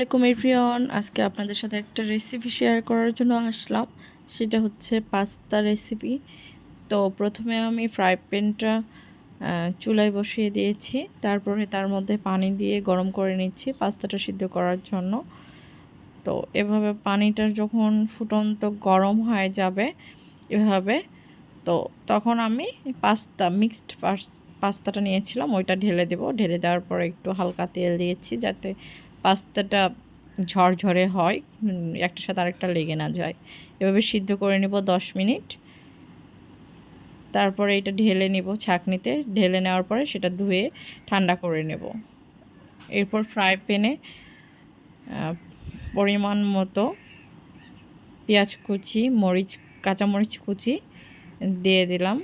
আলাইকুম এভরিওয়ান। আজকে আপনাদের সাথে একটা রেসিপি শেয়ার করার জন্য আসলাম। সেটা হচ্ছে পাস্তা রেসিপি তো প্রথমে আমি ফ্রাই প্যানটা চুলায় বসিয়ে দিয়েছি। তারপরে তার মধ্যে পানি দিয়ে গরম করে নিচ্ছি পাস্তাটা সিদ্ধ করার জন্য। তো এভাবে পানিটা যখন ফুটন্ত গরম হয়ে যাবে, এভাবে, তো তখন আমি পাস্তা মিক্সড পাস্তাটা নিয়েছিলাম, ওইটা ঢেলে দেবো। ঢেলে দেওয়ার পরে একটু হালকা তেল দিয়েছি যাতে পাস্তাটা ঝরঝরে হয় একটার সাথে আরেকটা লেগে না যায়। এভাবে সিদ্ধ করে নেব দশ মিনিট। তারপরে এটা ঢেলে নেব ছাঁকনিতে। ঢেলে নেওয়ার পরে সেটা ধুয়ে ঠান্ডা করে নেব। এরপর ফ্রাই প্যানে পরিমাণ মতো পেঁয়াজ কুচি, মরিচ, কাঁচামরিচ কুচি দিয়ে দিলাম।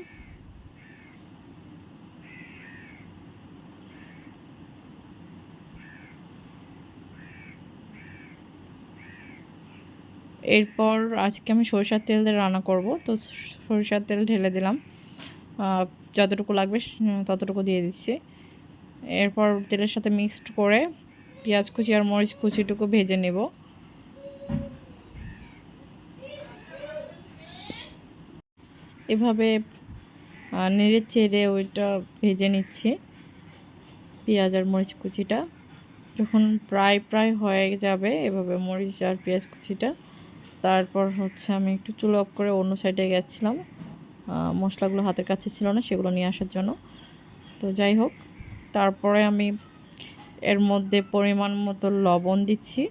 এরপর আজকে আমি সরিষার তেল দিয়ে রান্না করব। তো সরিষার তেল ঢেলে দিলাম। যতটুকু লাগবে ততটুকু দিয়ে দিচ্ছি। এরপর তেলের সাথে মিক্সড করে পেঁয়াজ কুচি আর মরিচ কুচিটুকু ভেজে নেব। এভাবে নেড়ে চেড়ে ওইটা ভেজে নিচ্ছি, পেঁয়াজ আর মরিচ কুচিটা। যখন প্রায় প্রায় হয়ে যাবে এভাবে মরিচ আর পেঁয়াজ কুচিটা। তারপর হচ্ছে আমি একটু চুলো অফ করে অন্য সাইডে গেছিলাম। মশলাগুলো হাতের কাছে ছিল না, সেগুলো নিয়ে আসার জন্য। তো যাই হোক, তারপরে আমি এর মধ্যে পরিমাণ মতো লবণ দিচ্ছি।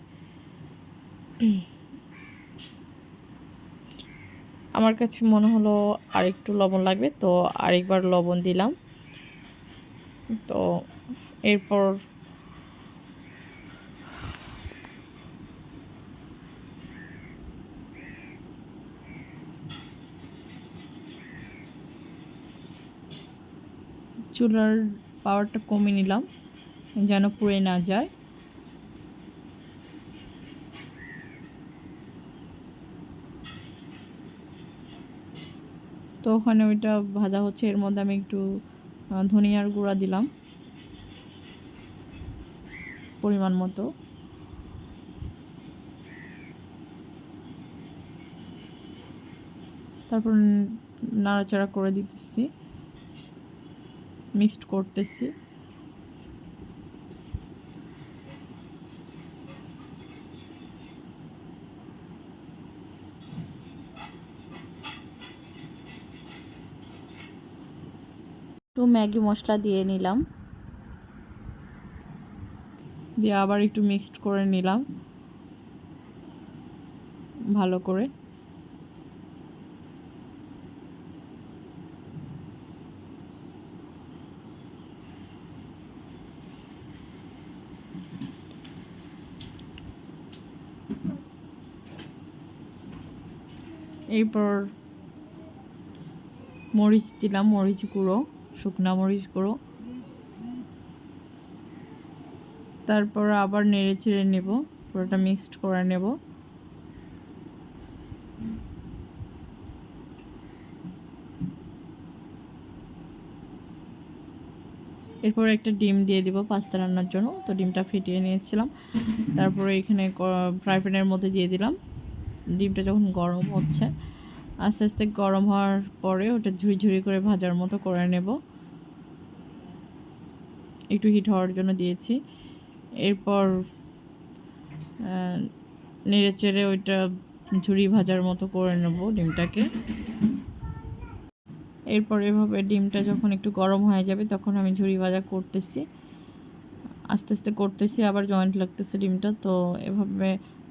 আমার কাছে মনে হলো আরেকটু লবণ লাগবে, তো আরেকবার লবণ দিলাম। তো এরপর চুলার পাওয়ারটা কমিয়ে নিলাম, যেন পুড়ে না যায়। তো ওখানে ওইটা ভাজা হচ্ছে, এর মধ্যে আমি একটু ধনিয়ার গুঁড়া দিলাম, পরিমাণ মতো। তারপর নাড়াচাড়া করে দিতেছি। মিক্সড করতেছি। একটু ম্যাগি মশলা দিয়ে নিলাম। দিয়ে আবার একটু মিক্সড করে নিলাম। ভালো করে। এরপর মরিচ দিলাম, মরিচ গুঁড়ো, শুকনা মরিচ গুঁড়ো। তারপর আবার নেড়ে চেড়ে নেব, পুরোটা মিক্সড করে নেব। এরপর একটা ডিম দিয়ে দিব পাস্তা রান্নার জন্য, তো ডিমটা ফেটিয়ে নিয়েছিলাম। তারপরে এখানে ফ্রাই প্যানের মধ্যে দিয়ে দিলাম। ডিমটা যখন গরম হচ্ছে আস্তে আস্তে গরম হওয়ার পরে ওটা ঝুড়ি ঝুড়ি করে ভাজার মতো করে নেব। একটু হিট হওয়ার জন্য দিয়েছি। এরপর নেড়ে চেড়ে ওইটা ঝুড়ি ভাজার মতো করে নেব ডিমটাকে। এরপর এভাবে ডিমটা যখন একটু গরম হয়ে যাবে তখন আমি ঝুড়ি ভাজা করতেছি। আস্তে আস্তে করতেছি, আবার জয়েন্ট লাগতেছে ডিমটা, তো এভাবে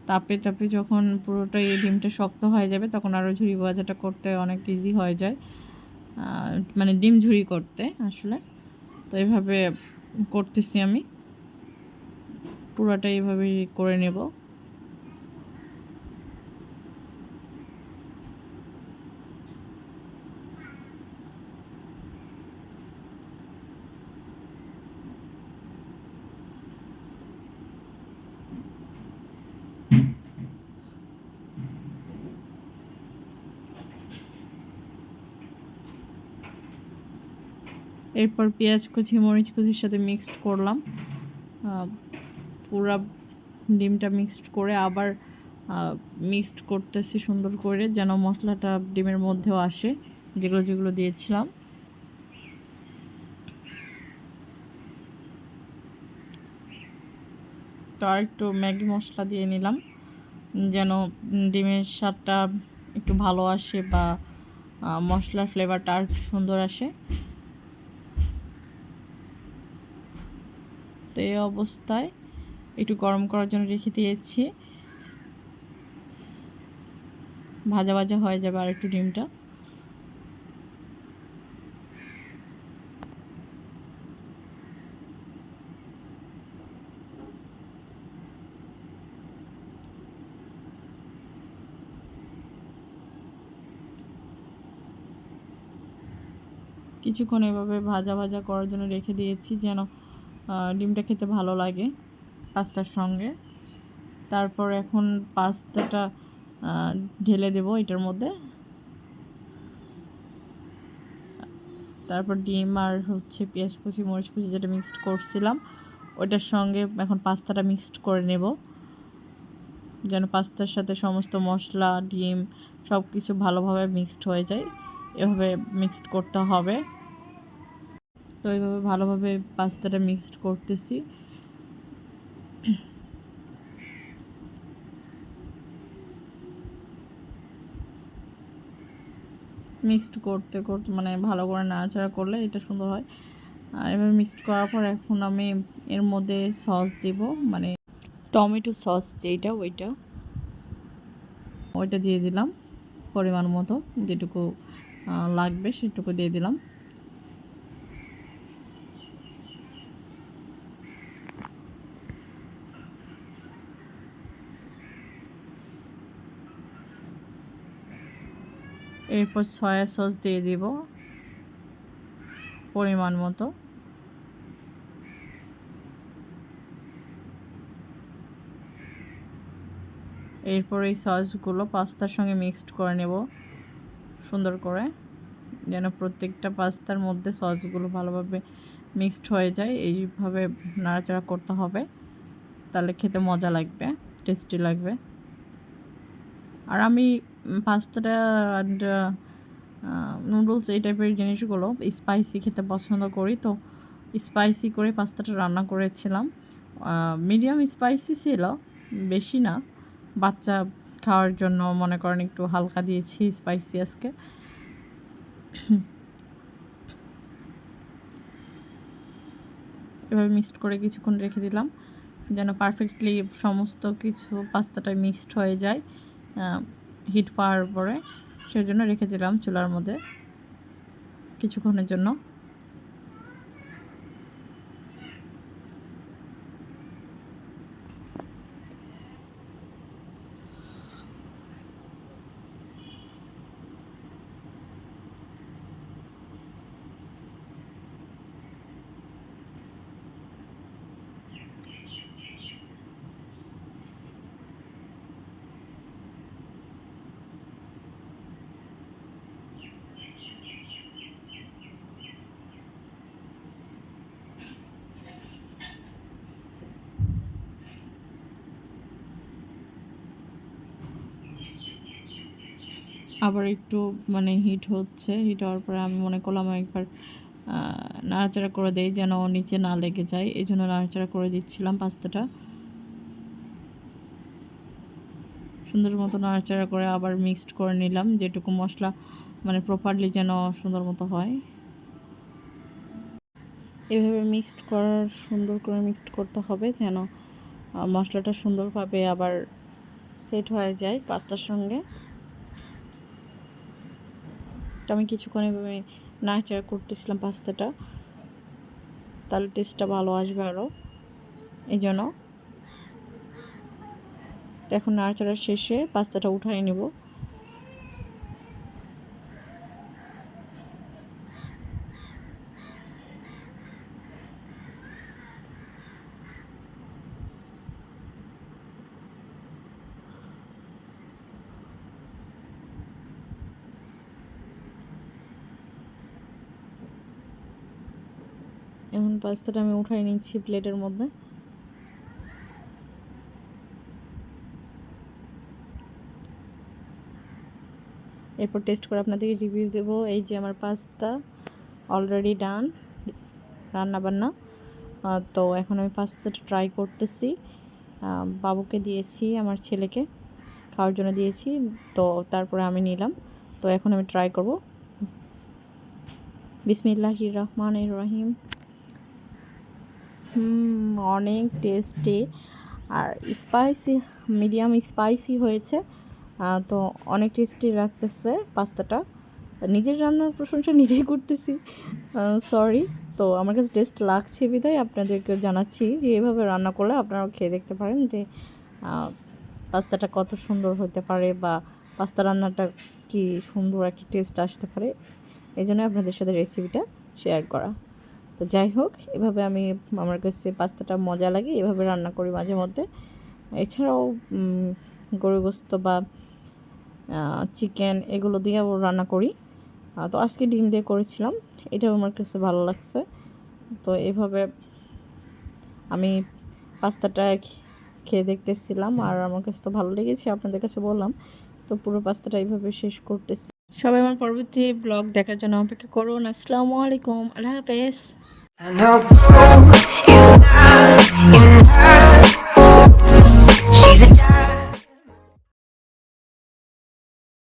তাপে তাপে যখন পুরোটাই এই ডিমটা শক্ত হয়ে যাবে, তখন আরও ঝুড়ি ভাজাটা করতে অনেক ইজি হয়ে যায়। মানে ডিম ঝুড়ি করতে আসলে। তো এভাবে করতেছি আমি। পুরোটা এইভাবে করে নেব। এরপর পেঁয়াজ কুচি, মরিচ কুচির সাথে মিক্সড করলাম। পুরা ডিমটা মিক্সড করে আবার মিক্সড করতেছি সুন্দর করে যেন মশলাটা ডিমের মধ্যেও আসে, যেগুলো যেগুলো দিয়েছিলাম। তো আর একটু ম্যাগি মশলা দিয়ে নিলাম, যেন ডিমের স্বাদটা একটু ভালো আসে বা মশলার ফ্লেভারটা আর সুন্দর আসে। তো এই অবস্থায় একটু গরম করার জন্য রেখে দিয়েছি। ভাজা ভাজা হয়ে যাবে আর একটু ডিমটা। কিছুক্ষণ এভাবে ভাজা ভাজা করার জন্য রেখে দিয়েছি যেন ডিমটা খেতে ভালো লাগে পাস্তার সঙ্গে। তারপর এখন পাস্তাটা ঢেলে দেব এটার মধ্যে। তারপর ডিম আর হচ্ছে পেঁয়াজ কুচি, মরিচ কুচি যেটা মিক্সড করছিলাম ওইটার সঙ্গে এখন পাস্তাটা মিক্সড করে নেব। যেন পাস্তার সাথে সমস্ত মশলা, ডিম সব কিছু ভালোভাবে মিক্সড হয়ে যায়। এভাবে মিক্সড করতে হবে। তো এইভাবে ভালোভাবে পাস্তাটা মিক্সড করতেছি। মিক্সড করতে করতে মানে ভালো করে নাড়াচাড়া করলে এটা সুন্দর হয়। আর এভাবে মিক্সড করার পর এখন আমি এর মধ্যে সস দেব মানে টমেটো সস যেইটা ওইটা। ওইটা দিয়ে দিলাম, পরিমাণ মতো যেটুকু লাগবে সেটুকু দিয়ে দিলাম। এরপর সয়া সস দিয়ে দিব পরিমাণ মতো। এরপর এই সসগুলো পাস্তার সঙ্গে মিক্সড করে নেব সুন্দর করে, যেন প্রত্যেকটা পাস্তার মধ্যে সসগুলো ভালোভাবে মিক্সড হয়ে যায়, এইভাবে নাড়াচাড়া করতে হবে, তাহলে খেতে মজা লাগবে টেস্টি লাগবে। আর আমি পাস্তাটা অ্যান্ড নুডলস এই টাইপের জিনিসগুলো স্পাইসি খেতে পছন্দ করি। তো স্পাইসি করে পাস্তাটা রান্না করেছিলাম। মিডিয়াম স্পাইসি ছিল, বেশি না। বাচ্চা খাওয়ার জন্য মনে করেন একটু হালকা দিয়েছি স্পাইসি আজকে। এভাবে মিক্সড করে কিছুক্ষণ রেখে দিলাম, যেন পারফেক্টলি সমস্ত কিছু পাস্তাটা মিক্সড হয়ে যায়। হিট পাওয়ার পরে সেই জন্য রেখে দিলাম চুলার মধ্যে কিছুক্ষণের জন্য। আবার একটু মানে হিট হচ্ছে হিট হওয়ার পরে আমি মনে করলাম একবার নাড়াচাড়া করে দেই যেন নিচে না লেগে যায়। এই জন্য নাড়াচাড়া করে দিচ্ছিলাম পাস্তাটা। সুন্দর মতো নাড়াচাড়া করে আবার মিক্সড করে নিলাম, যেটুকু মশলা মানে প্রপারলি যেন সুন্দর মতো হয়। এভাবে মিক্সড করার, সুন্দর করে মিক্সড করতে হবে যেন মশলাটা সুন্দরভাবে আবার সেট হয়ে যায় পাস্তার সঙ্গে। তো আমি কিছুক্ষণ এভাবে নাড়াচাড়া করতেছিলাম পাস্তাটা। তাহলে টেস্টটা ভালো আসবে আরও এই জন্য এখন নাড়াচাড়া শেষে পাস্তাটা উঠাই নেব। এখন পাস্তাটা আমি উঠাই নিচ্ছি প্লেটের মধ্যে। এরপর টেস্ট করে আপনাদেরকে রিভিউ দেব। এই যে আমার পাস্তা অলরেডি ডান, রান্না বান্না। তো এখন আমি পাস্তাটা ট্রাই করতেছি। বাবুকে দিয়েছি, আমার ছেলেকে খাওয়ার জন্য দিয়েছি। তো তারপরে আমি নিলাম। তো এখন আমি ট্রাই করব। বিসমিল্লাহির রহমান রহিম। অনেক টেস্টি আর স্পাইসি মিডিয়াম স্পাইসি হয়েছে। তো অনেক টেস্টি লাগতেছে পাস্তাটা। নিজের রান্নার প্রশংসা নিজেই করতেছি। সরি তো আমার কাছে টেস্ট লাগছে বিধায় আপনাদেরকে জানাচ্ছি যে এভাবে রান্না করলে আপনারাও খেয়ে দেখতে পারেন যে পাস্তাটা কত সুন্দর হতে পারে বা পাস্তা রান্নাটা কি সুন্দর একটা টেস্ট আসতে পারে। এই জন্য আপনাদের সাথে রেসিপিটা শেয়ার করা। তো যাই হোক, এভাবে আমি আমার কাছে পাস্তাটা মজা লাগে, এভাবে রান্না করি মাঝে মধ্যে। এছাড়াও গরু গোস্ত বা চিকেন এগুলো দিয়েও রান্না করি। তো আজকে ডিম দিয়ে করেছিলাম, এটাও আমার কাছে ভালো লাগছে। তো এভাবে আমি পাস্তাটা খেয়ে দেখতেছিলাম আর আমার কাছে তো ভালো লেগেছে, আপনাদের কাছে বললাম। তো পুরো পাস্তাটা এইভাবে শেষ করতেছি। সবাই আমার পরবর্তী ব্লগ দেখার জন্য অপেক্ষা করুন। আসসালামু আলাইকুম। আল্লাহ হাফেজ।